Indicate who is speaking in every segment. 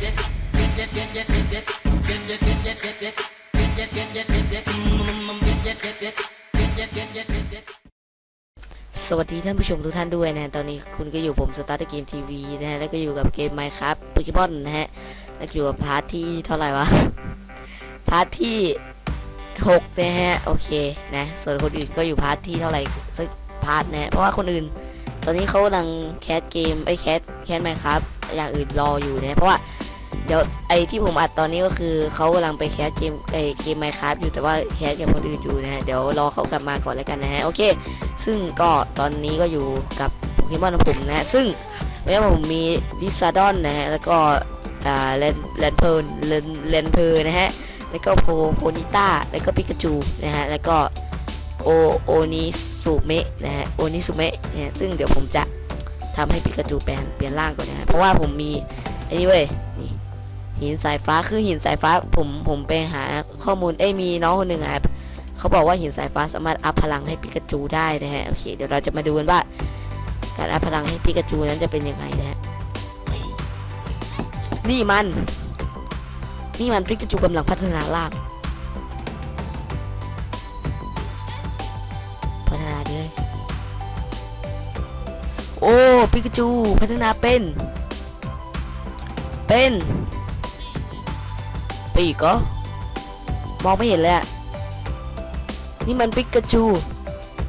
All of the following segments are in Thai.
Speaker 1: สวัสดีท่านผู้ชมทุกท่านด้วยนะฮะตอนนี้คุณก็อยู่ผมสตาร์ทเกมทีวีนะฮะ แล้วก็อยู่กับเกม Minecraft โปเกมอนนะฮะ แล้วอยู่กับพาร์ทที่เท่าไหร่วะ พาร์ทที่6นะฮะ โอเคนะ ส่วนคนอื่นก็อยู่พาร์ทที่เท่าไหร่สักพาร์ทนะ เพราะว่าคนอื่น ตอนนี้เขากำลังแคสเกมไอ้แคสแคส Minecraft อย่างอื่นรออยู่นะ เพราะว่า เดี๋ยวไอที่ผมอัดตอนนี้ก็คือเขากำลังไปแคสเกมไอเกม Minecraft อยู่แต่ว่าแคสกับคนอื่นอยู่นะฮะเดี๋ยวรอเขากลับมาก่อนแล้วกันนะฮะโอเค ซึ่งก็ตอนนี้ก็อยู่กับโปเกมอนของผมนะฮะซึ่งวันนี้ผมมีดิซาดอนนะฮะแล้วก็อ่าเลนเลนเพลเลนเลนเพลนะฮะแล้วก็โพโพนิต้าแล้วก็ปิกาจูนะฮะแล้วก็โอโอนิสุเมะนะฮะโอนิสุเมะนะฮะซึ่งเดี๋ยวผมจะทำให้ปิกาจูแปลงเปลี่ยนร่างก่อนนะฮะเพราะว่าผมมีอ้นี่เว้ยนี่ หินสายฟ้าคือหินสายฟ้าผมผมไปหาข้อมูลเอ้ยมีน้องคนหนึ่งอะเขาบอกว่าหินสายฟ้าสามารถอัพพลังให้ปิกาจูได้นะฮะโอเคเดี๋ยวเราจะมาดูกันว่าการอัพพลังให้ปิกาจูนั้นจะเป็นยังไงนะฮะนี่มัน นี่มันปิกาจูกำลังพัฒนาร่างพัฒนาเลยโอ้ปิกาจูพัฒนาเป็น เป็น ปีกเหรอมองไม่เห็นเลยอะนี่มันปิกาจู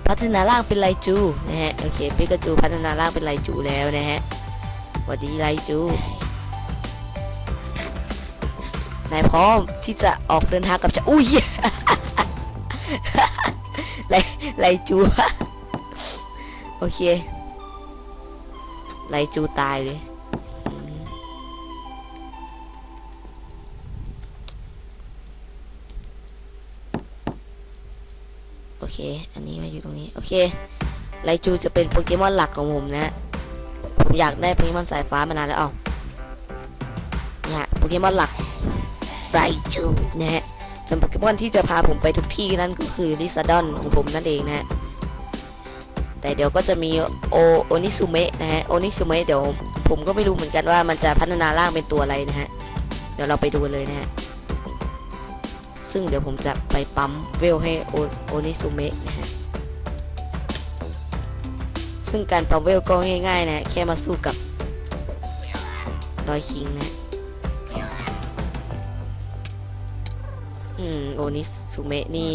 Speaker 1: พัฒนาร่างเป็นไลจูนะฮะโอเคปิกาจูพัฒนาร่างเป็นไลจูแล้วนะฮะสวัสดีไลจูนายพร้อมที่จะออกเดินทางกับจะอุ้ยไลไลจูโอเคไลจูตายเลย อเคอันนี้มาอยู่ตรงนี้ โอเค ไลจูจะเป็นโปเกมอนหลักของผมนะฮะผมอยากได้โปเกมอนสายฟ้ามานานแล้วอ้านี่ฮะโปเกมอนหลักไลจูนะฮะส่วนโปเกมอนที่จะพาผมไปทุกที่นั่นก็คือลิซาดอนของผมนั่นเองนะฮะ แต่เดี๋ยวก็จะมีโอโอนิซุเมะนะฮะ โอนิซุเมะเดี๋ยวผมก็ไม่รู้เหมือนกันว่ามันจะพัฒนาร่างเป็นตัวอะไรนะฮะ เดี๋ยวเราไปดูเลยนะฮะ ซึ่งเดี๋ยวผมจะไปปั๊มเวลให้โอนิซุเมะนะฮะ ซึ่งการปั๊มเวลก็ง่ายๆนะแค่มาสู้กับดอยคิงนะ อืม โอนิซุเมะนี่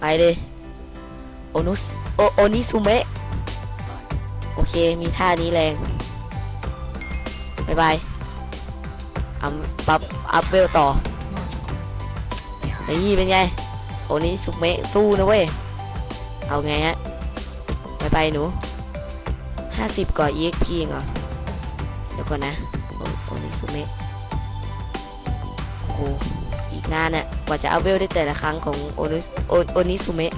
Speaker 1: ไปเลยโอนุสโอโอนิซุเมะ โอเค มีท่านี้แรงบายบาย อัพปรับอัพเวลต่อนี่เป็นไง โอนี้สุเมะสู้นะเว้ย เอาไงฮะ ไปไปหนู50ก่อ EXP เองเหรอ เดี๋ยวก่อนนะ โอโอนี้สุเมะโอ้โหอีกนานน่ะกว่าจะอัพเวลได้แต่ละครั้งของโอนิโอโอนิสุเมะ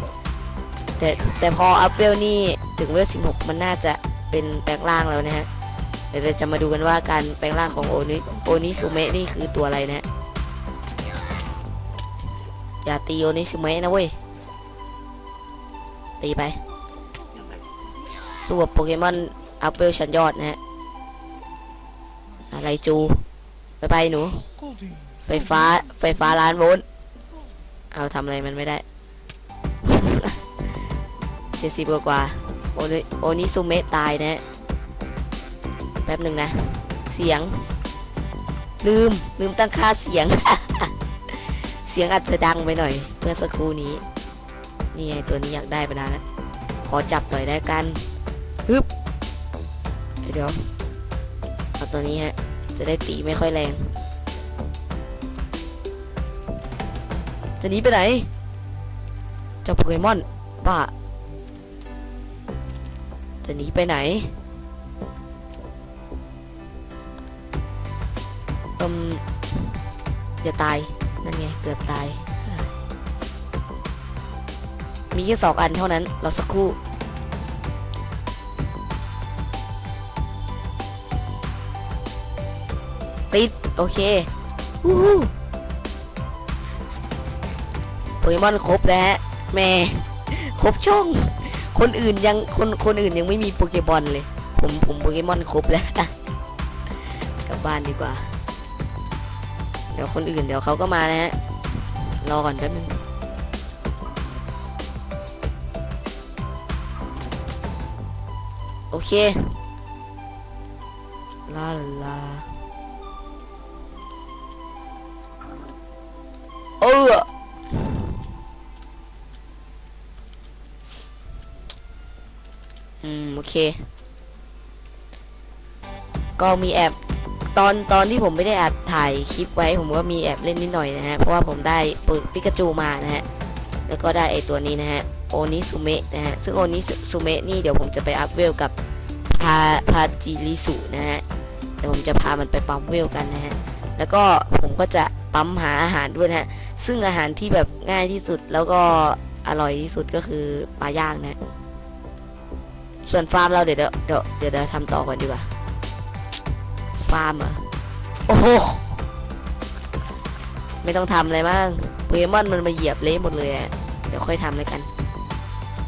Speaker 1: แต่แต่พออัพเวลนี่ถึงเวล16มันน่าจะเป็นแปลงร่างแล้วนะฮะ เดี๋ยวเราจะมาดูกันว่าการแปลงร่างของโอนิโอนิสุเมะนี่คือตัวอะไรนะ อย่าตีโอนิสุเมะนะเว้ย ตีไปสู้กับโปเกมอนอัพเวลชั้นยอดนะฮะ อะไรจู ไปไปหนู ไฟฟ้า ไฟฟ้าล้านโวลต์ เอาทำอะไรมันไม่ได้เจ็ดสิบกว่ากว่าโอนิโอนิสุเมะตายนะฮะ แป๊บหนึ่งนะ เสียง ลืมลืมตั้งค่าเสียง เสียงอาจจะดังไปหน่อยเมื่อสักครู่นี้ นี่ไงตัวนี้อยากได้ไปนานแล้วขอจับหน่อยได้กันฮึบเดี๋ยวเอาตัวนี้ฮะจะได้ตีไม่ค่อยแรง จะหนีไปไหนเจ้าโปเกมอนบ้าจะหนีไปไหน อืมอย่าตาย นั่นไง เกือบตาย มีแค่สองอันเท่านั้น เราสักครู่ ติด โอเควู้ฮู้โปเกมอนครบแล้วฮะแม่ ครบช่อง คนอื่นยัง คนคนอื่นยังไม่มีโปเกมอนเลย ผมผมโปเกมอนครบแล้วกลับบ้านดีกว่า ดี๋ยวคนอื่นเดี๋ยวเขาก็มานะฮะ รอก่อนแป๊บนึงโอเค ลาลาเอออืม โอเค ก็มีแอบ ตอนตอนที่ผมไม่ได้อัดถ่ายคลิปไว้ผมก็มีแอบเล่นนิดหน่อยนะฮะ เพราะว่าผมได้ปึกปิกาจูมานะฮะ แล้วก็ได้ไอตัวนี้นะฮะ โอนิสุเมะนะฮะ ซึ่งโอนิสุเมะนี่เดี๋ยวผมจะไปอัพเวลกับพาพาจิริสุนะฮะเดี๋ยวผมจะพามันไปปั๊มเวลกันนะฮะ แล้วก็ผมก็จะปั๊มหาอาหารด้วยนะฮะ ซึ่งอาหารที่แบบง่ายที่สุดแล้วก็อร่อยที่สุดก็คือปลาย่างนะ ส่วนฟาร์มเราเดี๋ยวเดี๋ยวเดี๋ยวเดี๋ยวเดี๋ยวทำต่อก่อนดีกว่า ฟาร์มเหรอโอ้โหไม่ต้องทำอะไรมั้งโปเกมอนมันมาเหยียบเละหมดเลยอะเดี๋ยวค่อยทำแล้วกัน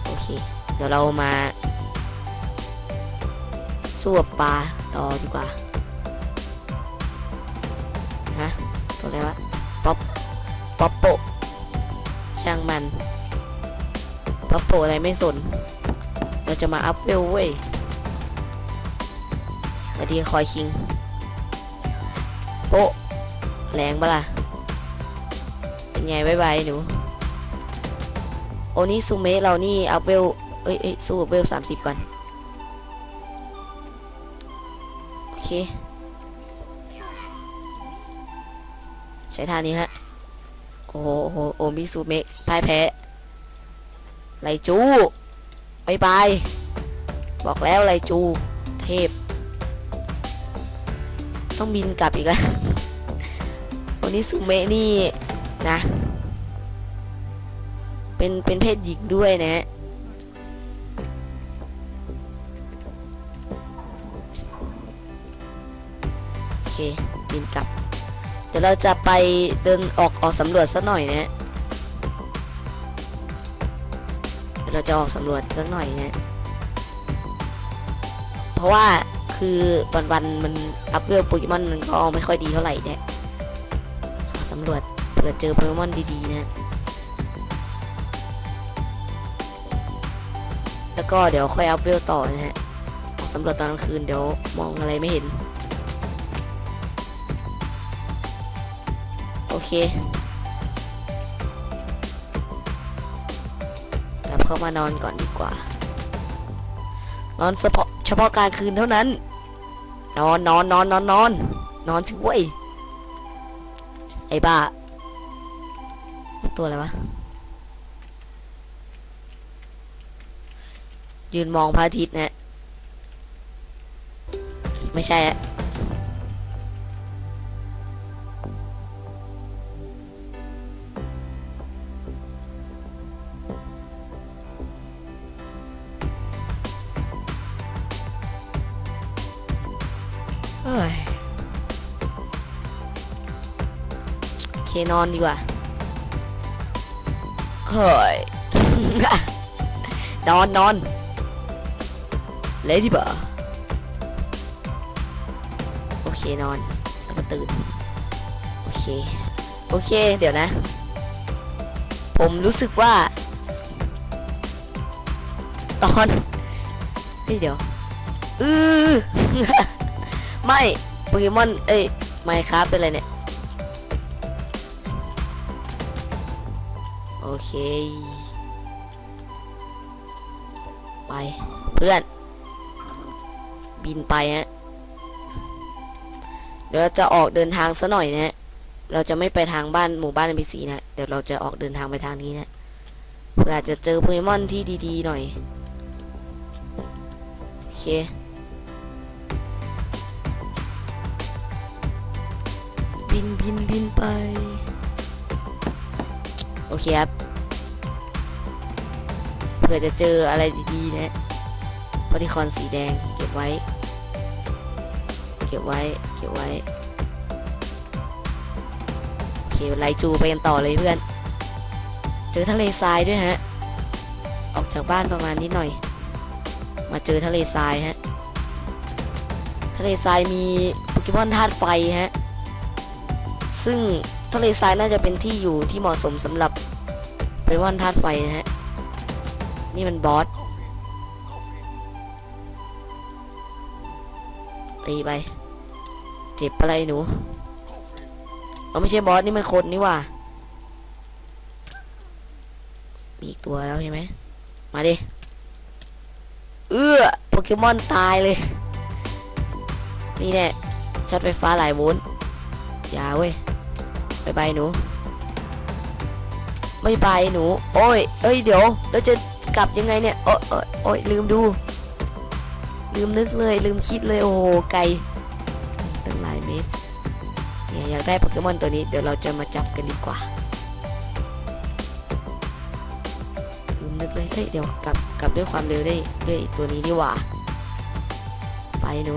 Speaker 1: โอเค เดี๋ยวเรามาสู้กับปลาต่อดีกว่าฮะตัวอะไรวะป๊อปป๊อปโปช่างมันป๊อปโปอะไรไม่สน เราจะมาอัพเวลเว้ยสวัสดีคอยคิง โปะแรงปะล่ะ เป็นไงบายบายหนู โอ้นี่ซูเมะเรานี่อัพเวลเอ้ยเอ้ยสู้เวลสามสิบก่อน โอเค ใช้ท่านี้ฮะ โอ้โหโอ้มิซูเมะพ่ายแพ้ไลจูบายบาย บอกแล้วไลจู เทพ ต้องบินกลับอีกแล้วโอนิซูเมะนี่นะ เป็นเป็นเพศหญิงด้วยนะฮะโอเคบินกลับ เดี๋ยวเราจะไปเดินออกออกสำรวจสักหน่อยนะฮะเดี๋ยวเราจะออกสำรวจสักหน่อยนะ เพราะว่า คือวันวันๆมันอัพเวลโปเกมอนมันก็ไม่ค่อยดีเท่าไหร่เนี่ยสำรวจเผื่อเจอโปเกมอนดีๆนะแล้วก็เดี๋ยวค่อยอัพเวลต่อนะฮะสำรวจตอนกลางคืนเดี๋ยวมองอะไรไม่เห็น โอเคกลับเข้ามานอนก่อนดีกว่า นอนเฉพาะเฉพาะกลารคืนเท่านั้น นอนนอนนอนนอนนอนนอนสิเว้ยไอ้บ้าตัวอะไรวะยืนมองพระอาทิตย์นะ ไม่ใช่อะ เฮ้ยโอเคนอนดีกว่า เฮ้ย นอนนอนเลยดีบ่าโอเคนอนแล้วก็ตื่น โอเค โอเค เดี๋ยวนะ ผมรู้สึกว่า ตอนเฮ้ยเดี๋ยว อือ ไม่โปเกมอนเอ้ยไม่ครับเป็นอะไรเนี่ย โอเค ไป เพื่อน บินไปฮะเดี๋ยวเราจะออกเดินทางซะหน่อยนะฮะเราจะไม่ไปทางบ้านหมู่บ้านเอ็มบีซีนะ เดี๋ยวเราจะออกเดินทางไปทางนี้นะเพื่ออาจจะเจอโปเกมอนที่ดีๆหน่อย โอเค บินบินบินไป โอเคครับ เผื่อจะเจออะไรดีๆนะพอดีคอนสีแดงเก็บไว้ เก็บไว้ เก็บไว้ โอเคไลจูไปกันต่อเลยเพื่อน เจอทะเลทรายด้วยฮะ ออกจากบ้านประมาณนิดหน่อย มาเจอทะเลทรายฮะ ทะเลทรายมีโปเกมอนธาตุไฟฮะ ซึ่งทะเลทรายน่าจะเป็นที่อยู่ที่เหมาะสมสำหรับโปเกมอนธาตุไฟนะฮะ นี่มันบอสตีไป เจ็บอะไรหนูเอาไม่ใช่บอสนี่มันคนนี่ว่า มีอีกตัวแล้วใช่ไหม มาดิ เอื้อโปเกมอนตายเลย นี่แน่ช็อตไฟฟ้าหลายโวลต์อย่าเว้ย บายบายหนูไม่ไปหนู โอ้ย เอ้ย เดี๋ยวแล้วจะกลับยังไงเนี่ยโอ้ยโอ้ยโอ้ยลืมดู ลืมนึกเลย ลืมคิดเลย โอ้โห ไกล ตั้งหลายเมตร เนี่ย อยากได้โปเกมอนตัวนี้ เดี๋ยวเราจะมาจับกันดีกว่า ลืมนึกเลย เฮ้ย เดี๋ยวกลับ กลับด้วยความเร็วได้ด้วยตัวนี้ดีกว่า ไปหนู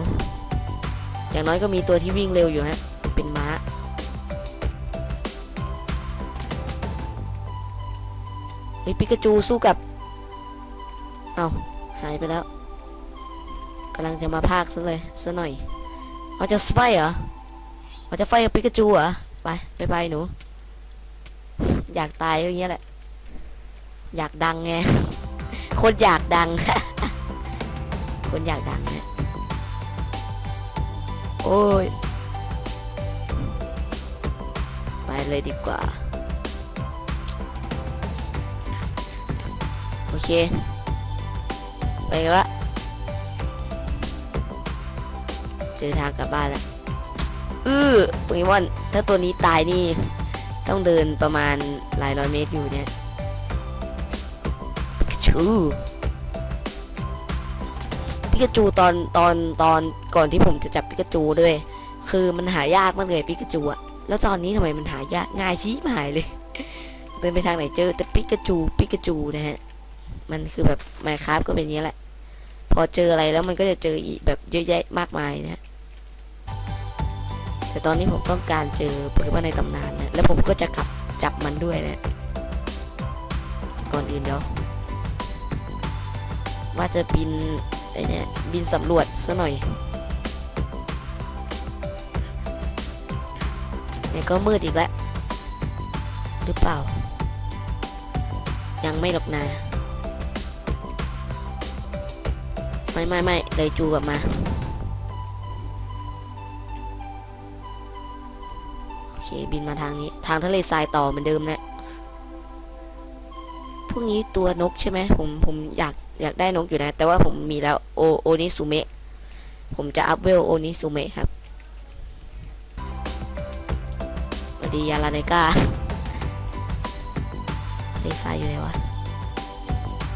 Speaker 1: อย่างน้อยก็มีตัวที่วิ่งเร็วอยู่ฮะ เฮ้ยปิกาจูสู้กับ เอาหายไปแล้วกำลังจะมาพากซะเลยซะหน่อยเอาจะไฟเหรอเอาจะไฟกับปิกาจูเหรอไปไปไปหนู อยากตายอย่างเงี้ยแหละ อยากดังไง คนอยากดัง คนอยากดังนะโอ้ย ไปเลยดีกว่า โอเค ไปวะเจอทางกลับบ้านแล้วอือโปเกมอนถ้าตัวนี้ตายนี่ ต้องเดินประมาณหลายร้อยเมตรอยู่เนี่ยปิกาจูปิกาจูตอนตอนตอนก่อนที่ผมจะจับปิกาจูด้วย คือมันหายากมากเลยปิกาจูอะแล้วตอนนี้ทำไมมันหายากง่ายชี้หายเลย เดินไปทางไหนเจอแต่ปิกาจูปิกาจูนะฮะ มันคือแบบไมค r a f t ก็เป็นอย่างนี้แหละ พอเจออะไรแล้วมันก็จะเจออีกแบบเยอะแยะมากมายนะแต่ตอนนี้ผมต้องการเจอโปเกมอนในตำนานนะแล้วผมก็จะขับจับมันด้วยนะก่อนอื่นเดี๋ยวว่าจะบินไอเนี่ยบินสำรวจซะหน่อยเนี่ยก็มืดอีกแล้วหรือเปล่า ยังไม่หรอกนา ไม่ไม่ไม่เลยจูกลับมาโอเคบินมาทางนี้ ทางทะเลทรายต่อเหมือนเดิมนะพวกนี้ตัวนกใช่ไหมผมผมอยากอยากได้นกอยู่นะ แต่ว่าผมมีแล้วโอโอนิสุเมะผมจะอัพเวลโอนิสุเมะครับสวัสดียาลาเนกาทะเลทรายอยู่ไหนวะ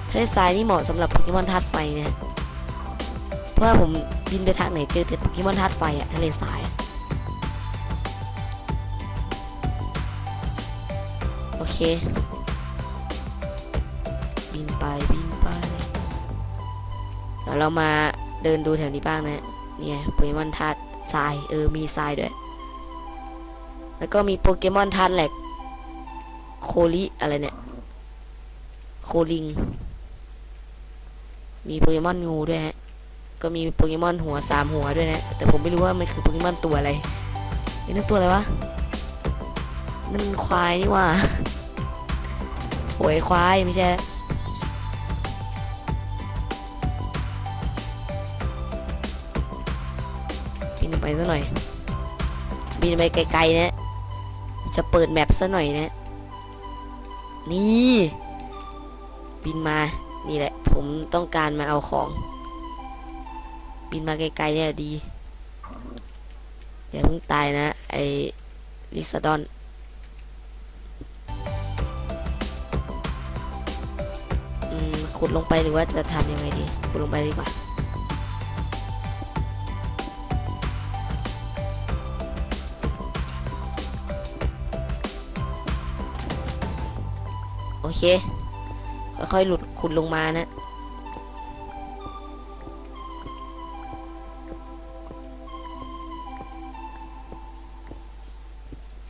Speaker 1: ทะเลทรายนี่เหมาะสำหรับโปเกมอนธาตุไฟนะ เพราะว่าผมบินไปทางไหนเจอแต่โปเกมอนธาตุไฟอะทะเลทรายโอเค บินไปบินไปเดี๋ยวเรามาเดินดูแถวนี้บ้างนะเนี่ยโปเกมอนธาตุทรายเออมีทรายด้วย แล้วก็มีโปเกมอนธาตุแหลกโคลิอะไรเนี่ยโคลิง มีโปเกมอนงูด้วยฮะ ก็มีโปเกมอนหัวสามหัวด้วยนะ แต่ผมไม่รู้ว่ามันคือโปเกมอนตัวอะไรนี่นั่นตัวอะไรวะนั่นมันควายนี่ว่าโหยควายไม่ใช่บินไปซะหน่อย บินไปไกลๆนะ จะเปิดแมปซะหน่อยนะ นี่ บินมา นี่แหละ ผมต้องการมาเอาของ บินมาไกลๆเนี่ยดีอย่าเพิ่งตายนะ ไอลิซาดอนขุดลงไปหรือว่าจะทำยังไงดี ขุดลงไปดีกว่าโอเคค่อยๆหลุดขุดลงมานะ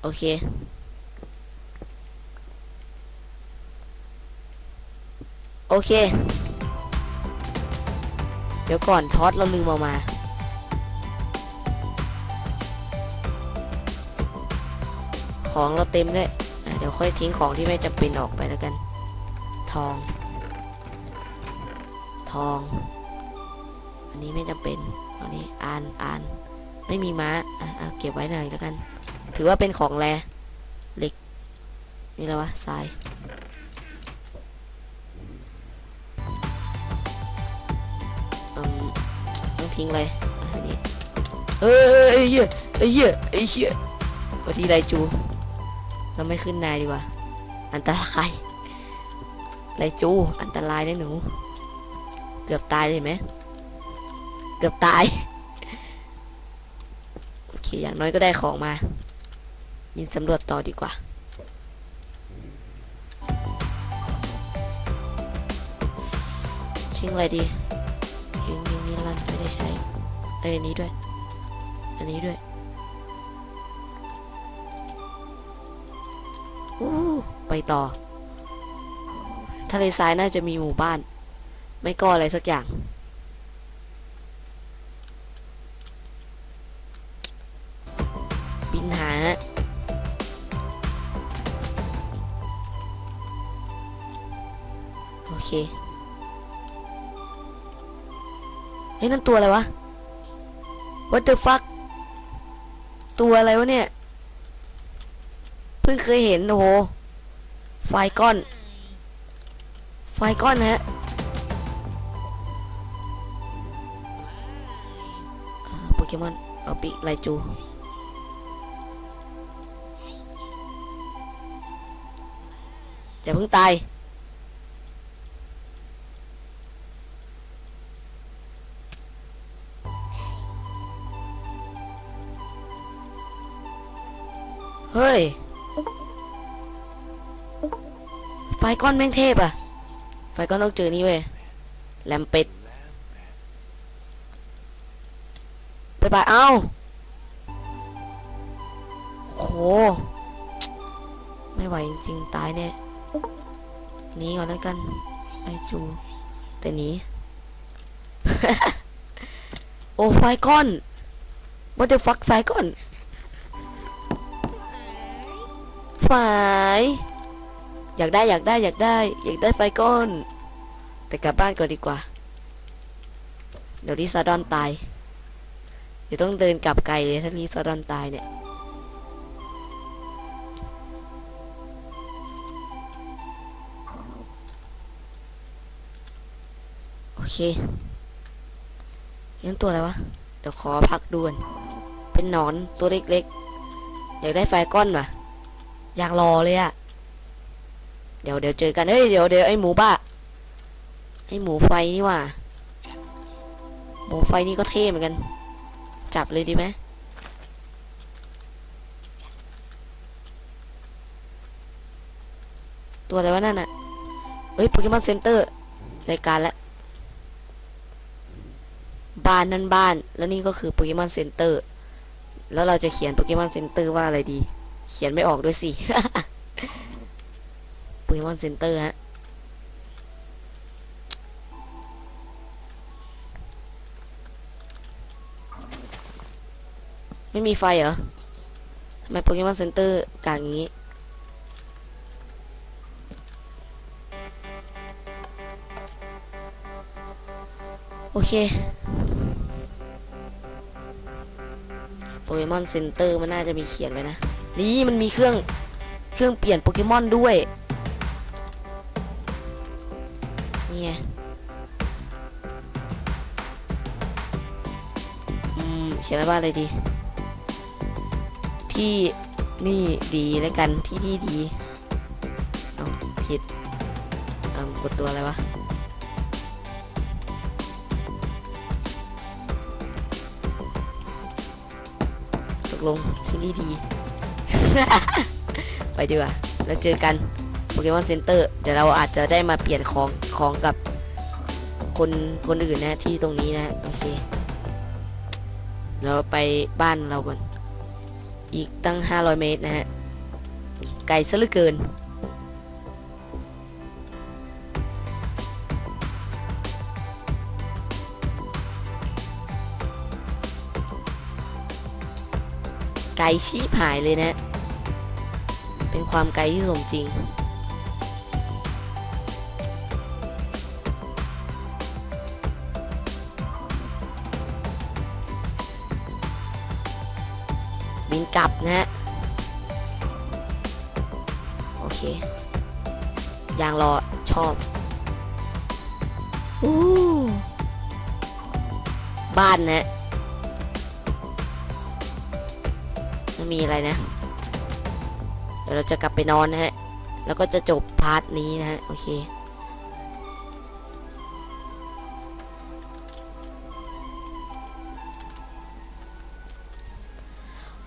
Speaker 1: โอเค โอเค เดี๋ยวก่อนทอสเราลืมเอามา ของเราเต็มเลยเดี๋ยวค่อยทิ้งของที่ไม่จำเป็นออกไปแล้วกัน ทอง ทอง อันนี้ไม่จำเป็นอันนี้อ่านอ่านไม่มีม้าเก็บไว้หน่อยแล้วกัน ถือว่าเป็นของแรเหล็ก นี่แล้ววะทรายต้องทิ้งเลยอันนี้เอ้ยไอ้เหี้ยไอ้เหี้ยไอ้เหี้ยวัสดีไรจูเราไม่ขึ้นนายดีกว่า อันตรายไรจูอันตรายนะหนู เกือบตายเลยไหมเกือบตายโอเคอย่างน้อยก็ได้ของมา บินสำรวจต่อดีกว่า ทิ้งอะไรดียิงยิงนิรันไม่ได้ใช้เอ้ยอันนี้ด้วย อันนี้ด้วยอู้ไปต่อ ทะเลทรายน่าจะมีหมู่บ้าน ไม่ก็อะไรสักอย่าง เคเฮ้ยนั่นตัวอะไรวะ What the fuck ตัวอะไรวะเนี่ย เพิ่งเคยเห็นโอ้โห ไฟก้อน ไฟก้อนนะฮะโปเกมอนเอาปีไลจูอย่าเพิ่งตาย เฮ้ย ไฟก้อนแม่งเทพอะไฟก้อนต้องเจอนี่เว้ยแลมเป็ดไปไปเอ้าโหไม่ไหวจริงๆตายแน่หนีก่อนแล้วกัน ไอจู แต่หนี โอ้ไฟก้อน what the fuck ไฟก้อน ฝายอยากได้อยากได้อยากได้ อยากได้ไฟก้อน แต่กลับบ้านก่อนดีกว่า เดี๋ยวลิซาดอนตาย เดี๋ยวต้องเดินกลับไกลเลยถ้าลิซาดอนตายเนี่ย โอเคยังตัวอะไรวะ เดี๋ยวขอพักด่วน เป็นหนอนตัวเล็กๆ อยากได้ไฟก้อนว่ะ อยากรอเลยอะเดี๋ยวเดี๋ยวเจอกันเฮ้ยเดี๋ยวเดี๋ยวไอหมูบ้าไอหมูไฟนี่ว่ะหมูไฟนี่ก็เท่เหมือนกัน จับเลยดีไหมตัวอะไรวะนั่นอะเฮ้ยโปเกมอนเซ็นเตอร์รายการล้วบ้านนั่นบ้าน แล้วนี่ก็คือโปเกมอนเซ็นเตอร์แล้วเราจะเขียนโปเกมอนเซ็นเตอร์ว่าอะไรดี เขียนไม่ออกด้วยสิโปเกมอนเซ็นเตอร์ฮะ ไม่มีไฟเหรอทำไมโปเกมอนเซ็นเตอร์กลางอย่างนี้ โอเคโปเกมอนเซ็นเตอร์มันน่าจะมีเขียนไว้นะ นี่มันมีเครื่องเครื่องเปลี่ยนโปเกมอนด้วยนี่ไงอืมเขียนไว้ว่าอะไรดี ที่นี่ดีแล้วกันที่นี่ดีเอาผิดเอากดตัวอะไรวะตกลงที่นี่ดี ไปดีกว่าแล้วเจอกันโปเกมอนเซ็นเตอร์เดี๋ยวเราอาจจะได้มาเปลี่ยนของของกับคนคนอื่นนะที่ตรงนี้นะโอเคเราไปบ้านเราก่อนอีกตั้ง 500 เมตรนะฮะไกลซะเหลือเกิน ไกลชีพหายเลยนะ ความไกลที่สมจริง บินกลับนะฮะ โอเค ยางรอชอบ อู้บ้านนะฮะไม่มีอะไรนะเดี๋ยวเราจะกลับไปนอนนะฮะ แล้วก็จะจบพาร์ทนี้นะฮะ โอเค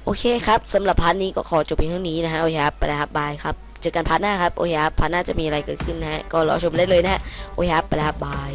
Speaker 1: โอเคครับสำหรับพาร์ทนี้ก็ขอจบเพียงเท่านี้นะฮะ โอเคครับ ไปแล้วครับบายครับ เจอกันพาร์ทหน้าครับ โอเคครับ พาร์ทหน้าจะมีอะไรเกิดขึ้นนะฮะ ก็รอชมได้เลยนะฮะ โอเคครับ ไปแล้วครับบาย